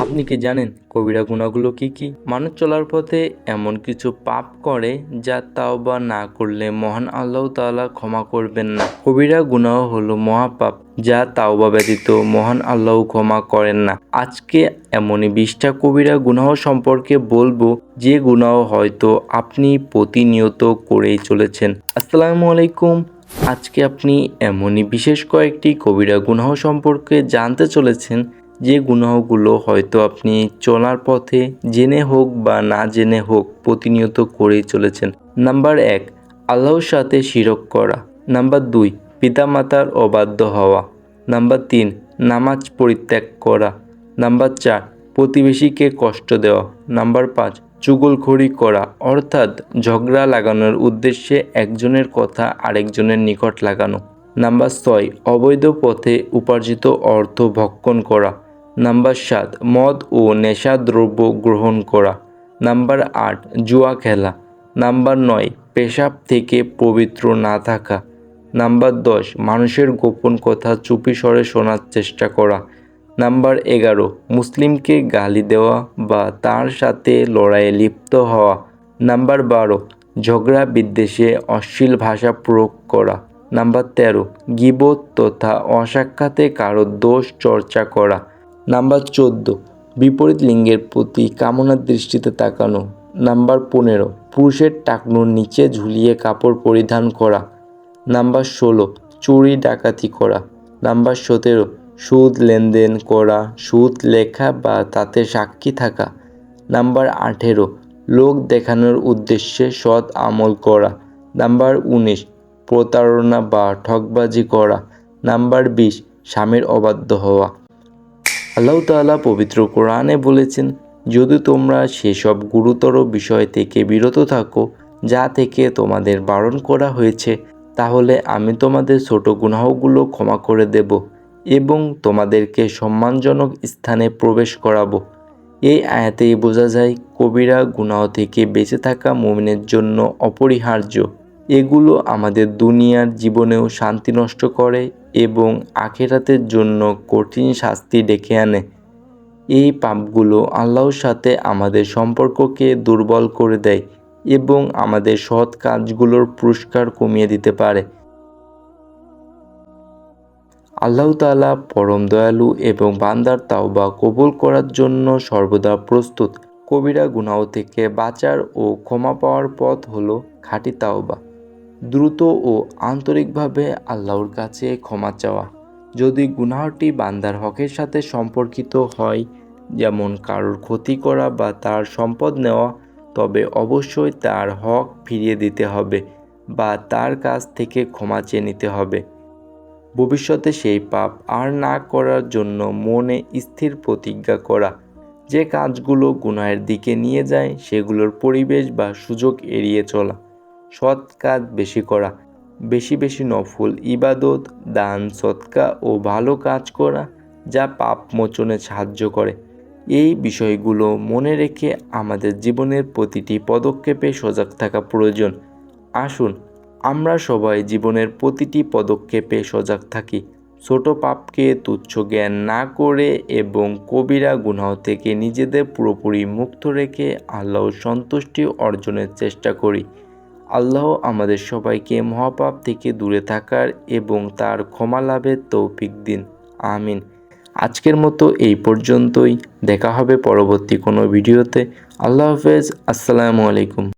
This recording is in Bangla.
আপনি কি জানেন কবিরা গুণাগুলো কি কি? মানুষ চলার পথে এমন কিছু পাপ করে যা তাওবা না করলে মহান আল্লাহ তাআলা ক্ষমা করবেন না। কবিরা গুনাহ হলো মহাপাপ যা তাওবা ব্যতীত মহান আল্লাহ ক্ষমা করেন না। আজকে এমনই বিশটা কবিরা গুনাহ সম্পর্কে বলব, যে গুনাহ হয়তো আপনি প্রতিনিয়ত করেই চলেছেন। আসসালামু আলাইকুম। আজকে আপনি এমনই বিশেষ কয়েকটি কবিরা গুনাহ সম্পর্কে জানতে চলেছেন যে গুনাহগুলো হয়তো আপনি চলার পথে জেনে হোক বা না জেনে হোক প্রতিনিয়ত করেই চলেছেন। নাম্বার এক, আল্লাহর সাথে শিরক করা। নাম্বার দুই, পিতামাতার অবাধ্য হওয়া। নাম্বার তিন, নামাজ পরিত্যাগ করা। নাম্বার চার, প্রতিবেশীকে কষ্ট দেওয়া। নাম্বার পাঁচ, চুগলখড়ি করা। অর্থাৎ ঝগড়া লাগানোর উদ্দেশ্যে একজনের কথা আরেকজনের নিকট লাগানো। নাম্বার ছয়, অবৈধ পথে উপার্জিত অর্থ ভক্ষণ করা। নাম্বার সাত, মদ ও নেশাদ্রব্য গ্রহণ করা। নাম্বার আট, জুয়া খেলা। নাম্বার নয়, পেশাব থেকে পবিত্র না থাকা। নাম্বার দশ, মানুষের গোপন কথা চুপি স্বরে শোনার চেষ্টা করা। নাম্বার এগারো, মুসলিমকে গালি দেওয়া বা তার সাথে লড়াইয়ে লিপ্ত হওয়া। নাম্বার বারো, ঝগড়া বিদ্বেষে অশ্লীল ভাষা প্রয়োগ করা। নাম্বার তেরো, গিবত তথা অসাক্ষাতে কারও দোষ চর্চা করা। নাম্বার চোদ্দ, বিপরীত লিঙ্গের প্রতি কামনার দৃষ্টিতে তাকানো। নাম্বার পনেরো, পুরুষের টাকনুর নিচে ঝুলিয়ে কাপড় পরিধান করা। নাম্বার ষোলো, চুরি ডাকাতি করা। নাম্বার সতেরো, সুদ লেনদেন করা, সুদ লেখা বা তাতে সাক্ষী থাকা। নাম্বার আঠেরো, লোক দেখানোর উদ্দেশ্যে সৎ আমল করা। নাম্বার উনিশ, প্রতারণা বা ঠকবাজি করা। নাম্বার বিশ, স্বামীর অবাধ্য হওয়া। আল্লাহ তাআলা পবিত্র কোরআনে বলেছেন, যদি তোমরা সেসব গুরুতর বিষয় থেকে বিরত থাকো, যা থেকে তোমাদের বারণ করা হয়েছে, তাহলে আমি তোমাদের ছোট গুনাহগুলো ক্ষমা করে দেব এবং তোমাদেরকে সম্মানজনক স্থানে প্রবেশ করাবো। এই আয়াতেই বোঝা যায়, কবিরা গুনাহ থেকে বেঁচে থাকা মুমিনের জন্য অপরিহার্য। এগুলো আমাদের দুনিয়ার জীবনেও শান্তি নষ্ট করে এবং আখেরাতের জন্য কঠিন শাস্তি ডেকে আনে। এই পাপগুলো আল্লাহর সাথে আমাদের সম্পর্ককে দুর্বল করে দেয় এবং আমাদের সৎ কাজগুলোর পুরস্কার কমিয়ে দিতে পারে। আল্লাহ তাআলা পরম দয়ালু এবং বান্দার তাওবা কবুল করার জন্য সর্বদা প্রস্তুত। কবিরা গুনাহ থেকে বাঁচার ও ক্ষমা পাওয়ার পথ হলো খাঁটি তাওবা। দ্রুত ও আন্তরিকভাবে আল্লাহর কাছে ক্ষমা চাওয়া। যদি গুনাহটি বান্দার হকের সাথে সম্পর্কিত হয়, যেমন কারোর ক্ষতি করা বা তার সম্পদ নেওয়া, তবে অবশ্যই তার হক ফিরিয়ে দিতে হবে বা তার কাছ থেকে ক্ষমা চেয়ে নিতে হবে। ভবিষ্যতে সেই পাপ আর না করার জন্য মনে স্থির প্রতিজ্ঞা করা। যে কাজগুলো গুনাহের দিকে নিয়ে যায়, সেগুলোর পরিবেশ বা সুযোগ এড়িয়ে চলা। সৎ কাজ বেশি করা, বেশি বেশি নফল ইবাদত, দান, সৎকা ও ভালো কাজ করা যা পাপ মোচনে সাহায্য করে। এই বিষয়গুলো মনে রেখে আমাদের জীবনের প্রতিটি পদক্ষেপে সজাগ থাকা প্রয়োজন। আসুন, আমরা সবাই জীবনের প্রতিটি পদক্ষেপে সজাগ থাকি। ছোট পাপকে তুচ্ছ জ্ঞান না করে এবং কবিরা গুনাহ থেকে নিজেদের পুরোপুরি মুক্ত রেখে আল্লাহর সন্তুষ্টি অর্জনের চেষ্টা করি। আল্লাহ আমাদের সবাইকে মহাপাপ থেকে দূরে থাকার এবং তার ক্ষমা লাভের তৌফিক দিন। আমিন। আজকের মতো এই পর্যন্তই। দেখা হবে পরবর্তী কোনো ভিডিওতে। আল্লাহ হাফেজ। আসসালামু আলাইকুম।